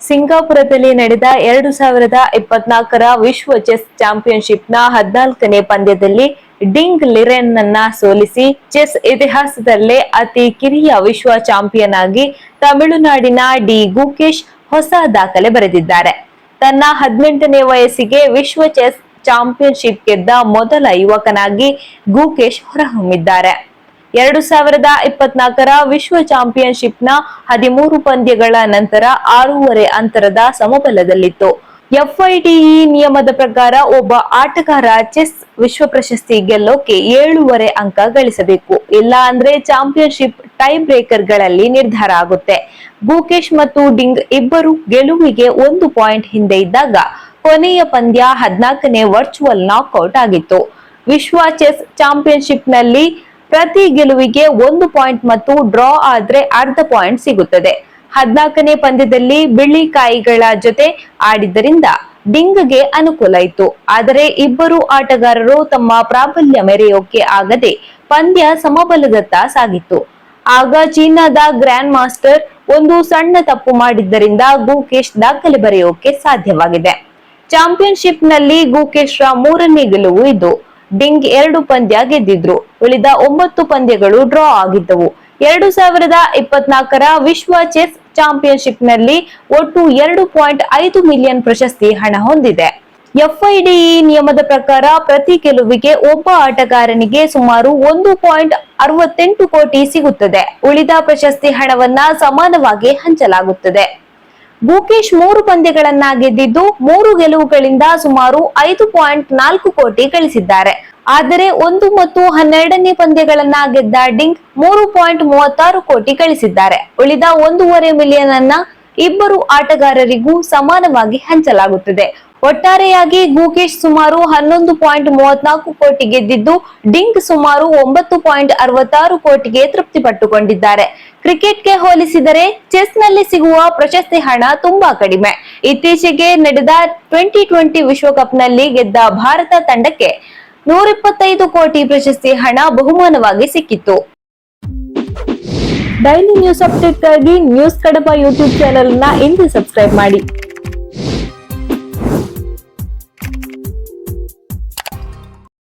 ಸಿಂಗಾಪುರದಲ್ಲಿ ನಡೆದ ಎರಡು ಸಾವಿರದ ಇಪ್ಪತ್ನಾಲ್ಕರ ವಿಶ್ವ ಚೆಸ್ ಚಾಂಪಿಯನ್ಶಿಪ್ನ ಹದಿನಾಲ್ಕನೇ ಪಂದ್ಯದಲ್ಲಿ ಡಿಂಗ್ ಲಿರೆನ್ ನನ್ನ ಸೋಲಿಸಿ ಚೆಸ್ ಇತಿಹಾಸದಲ್ಲೇ ಅತಿ ಕಿರಿಯ ವಿಶ್ವ ಚಾಂಪಿಯನ್ ಆಗಿ ತಮಿಳುನಾಡಿನ ಡಿ ಗುಕೇಶ್ ಹೊಸ ದಾಖಲೆ ಬರೆದಿದ್ದಾರೆ. ತನ್ನ ಹದಿನೆಂಟನೇ ವಯಸ್ಸಿಗೆ ವಿಶ್ವ ಚೆಸ್ ಚಾಂಪಿಯನ್ಶಿಪ್ ಗೆದ್ದ ಮೊದಲ ಯುವಕನಾಗಿ ಗುಕೇಶ್ ಹೊರಹೊಮ್ಮಿದ್ದಾರೆ. ಎರಡು ಸಾವಿರದ ಇಪ್ಪತ್ನಾಲ್ಕರ ವಿಶ್ವ ಚಾಂಪಿಯನ್ಶಿಪ್ನ ಹದಿಮೂರು ಪಂದ್ಯಗಳ ನಂತರ ಆರೂವರೆ ಅಂತರದ ಸಮಬಲದಲ್ಲಿತ್ತು. ಎಫ್ಐಟಿಇ ನಿಯಮದ ಪ್ರಕಾರ ಒಬ್ಬ ಆಟಗಾರ ಚೆಸ್ ವಿಶ್ವ ಪ್ರಶಸ್ತಿ ಗೆಲ್ಲೋಕೆ ಏಳೂವರೆ ಅಂಕ ಗಳಿಸಬೇಕು. ಇಲ್ಲ ಅಂದ್ರೆ ಚಾಂಪಿಯನ್ಶಿಪ್ ಟೈ ಬ್ರೇಕರ್ಗಳಲ್ಲಿ ನಿರ್ಧಾರ ಆಗುತ್ತೆ. ಗುಕೇಶ್ ಮತ್ತು ಡಿಂಗ್ ಇಬ್ಬರು ಗೆಲುವಿಗೆ ಒಂದು ಪಾಯಿಂಟ್ ಹಿಂದೆ ಇದ್ದಾಗ ಕೊನೆಯ ಪಂದ್ಯ ಹದಿನಾಲ್ಕನೇ ವರ್ಚುವಲ್ ನಾಕ್ಔಟ್ ಆಗಿತ್ತು. ವಿಶ್ವ ಚೆಸ್ ಚಾಂಪಿಯನ್ಶಿಪ್ನಲ್ಲಿ ಪ್ರತಿ ಗೆಲುವಿಗೆ ಒಂದು ಪಾಯಿಂಟ್ ಮತ್ತು ಡ್ರಾ ಆದ್ರೆ ಅರ್ಧ ಪಾಯಿಂಟ್ ಸಿಗುತ್ತದೆ. ಹದ್ನಾಲ್ಕನೇ ಪಂದ್ಯದಲ್ಲಿ ಬಿಳಿ ಕಾಯಿಗಳ ಜೊತೆ ಆಡಿದ್ದರಿಂದ ಡಿಂಗ್ಗೆ ಅನುಕೂಲ ಇತ್ತು. ಆದರೆ ಇಬ್ಬರು ಆಟಗಾರರು ತಮ್ಮ ಪ್ರಾಬಲ್ಯ ಮೆರೆಯೋಕೆ ಆಗದೆ ಪಂದ್ಯ ಸಮಬಲದತ್ತ ಸಾಗಿತ್ತು. ಆಗ ಚೀನಾದ ಗ್ರ್ಯಾಂಡ್ ಮಾಸ್ಟರ್ ಒಂದು ಸಣ್ಣ ತಪ್ಪು ಮಾಡಿದ್ದರಿಂದ ಗುಕೇಶ್ ದಾಖಲೆ ಬರೆಯೋಕೆ ಸಾಧ್ಯವಾಗಿದೆ. ಚಾಂಪಿಯನ್ಶಿಪ್ನಲ್ಲಿ ಗುಕೇಶ್ ರ ಮೂರನೇ ಗೆಲುವು ಇದು. ಡಿಂಗ್ ಎರಡು ಪಂದ್ಯ ಗೆದ್ದಿದ್ರು. ಉಳಿದ ಒಂಬತ್ತು ಪಂದ್ಯಗಳು ಡ್ರಾ ಆಗಿದ್ದವು. ಎರಡು ಸಾವಿರದ ಇಪ್ಪತ್ನಾಲ್ಕರ ವಿಶ್ವ ಚೆಸ್ ಚಾಂಪಿಯನ್ಶಿಪ್ನಲ್ಲಿ ಒಟ್ಟು ಎರಡು ಪಾಯಿಂಟ್ ಐದು ಮಿಲಿಯನ್ ಪ್ರಶಸ್ತಿ ಹಣ ಹೊಂದಿದೆ. ಎಫ್ಐಡಿಇ ನಿಯಮದ ಪ್ರಕಾರ ಪ್ರತಿ ಗೆಲುವಿಗೆ ಒಬ್ಬ ಆಟಗಾರನಿಗೆ ಸುಮಾರು ಒಂದು ಪಾಯಿಂಟ್ ಅರವತ್ತೆಂಟು ಕೋಟಿ ಸಿಗುತ್ತದೆ. ಉಳಿದ ಪ್ರಶಸ್ತಿ ಹಣವನ್ನ ಸಮಾನವಾಗಿ ಹಂಚಲಾಗುತ್ತದೆ. ಗುಕೇಶ್ ಮೂರು ಪಂದ್ಯಗಳನ್ನ ಗೆದ್ದಿದ್ದು ಮೂರು ಗೆಲುವುಗಳಿಂದ ಸುಮಾರು ಐದು ಪಾಯಿಂಟ್ ನಾಲ್ಕು ಕೋಟಿ ಗಳಿಸಿದ್ದಾರೆ. ಆದರೆ ಒಂದು ಮತ್ತು ಹನ್ನೆರಡನೇ ಪಂದ್ಯಗಳನ್ನ ಗೆದ್ದ ಡಿಂಗ್ ಮೂರು ಪಾಯಿಂಟ್ ಮೂವತ್ತಾರು ಕೋಟಿ ಗಳಿಸಿದ್ದಾರೆ. ಉಳಿದ ಒಂದೂವರೆ ಮಿಲಿಯನ್ ಅನ್ನ ಇಬ್ಬರು ಆಟಗಾರರಿಗೂ ಸಮಾನವಾಗಿ ಹಂಚಲಾಗುತ್ತದೆ. ಒಟ್ಟಾರೆಯಾಗಿ ಗೂಕೇಶ್ ಸುಮಾರು ಹನ್ನೊಂದು ಪಾಯಿಂಟ್ ಮೂವತ್ನಾಲ್ಕು ಕೋಟಿ ಗೆದ್ದಿದ್ದು ಡಿಂಕ್ ಸುಮಾರು ಒಂಬತ್ತು ಪಾಯಿಂಟ್ ಅರವತ್ತಾರು ಕೋಟಿಗೆ ತೃಪ್ತಿಪಟ್ಟುಕೊಂಡಿದ್ದಾರೆ. ಕ್ರಿಕೆಟ್ಗೆ ಹೋಲಿಸಿದರೆ, ಚೆಸ್ನಲ್ಲಿ ಸಿಗುವ ಪ್ರಶಸ್ತಿ ಹಣ ತುಂಬಾ ಕಡಿಮೆ. ಇತ್ತೀಚೆಗೆ ನಡೆದ ಟ್ವೆಂಟಿ ಟ್ವೆಂಟಿ ವಿಶ್ವಕಪ್ನಲ್ಲಿ ಗೆದ್ದ ಭಾರತ ತಂಡಕ್ಕೆ ನೂರಿಪ್ಪತ್ತೈದು ಕೋಟಿ ಪ್ರಶಸ್ತಿ ಹಣ ಬಹುಮಾನವಾಗಿ ಸಿಕ್ಕಿತ್ತು. ಡೈಲಿ ನ್ಯೂಸ್ ಅಪ್ಡೇಟ್ಗಾಗಿ ನ್ಯೂಸ್ ಕಡಪ ಯೂಟ್ಯೂಬ್ ಚಾನೆಲ್ನ ಇಂದು ಸಬ್ಸ್ಕ್ರೈಬ್ ಮಾಡಿ.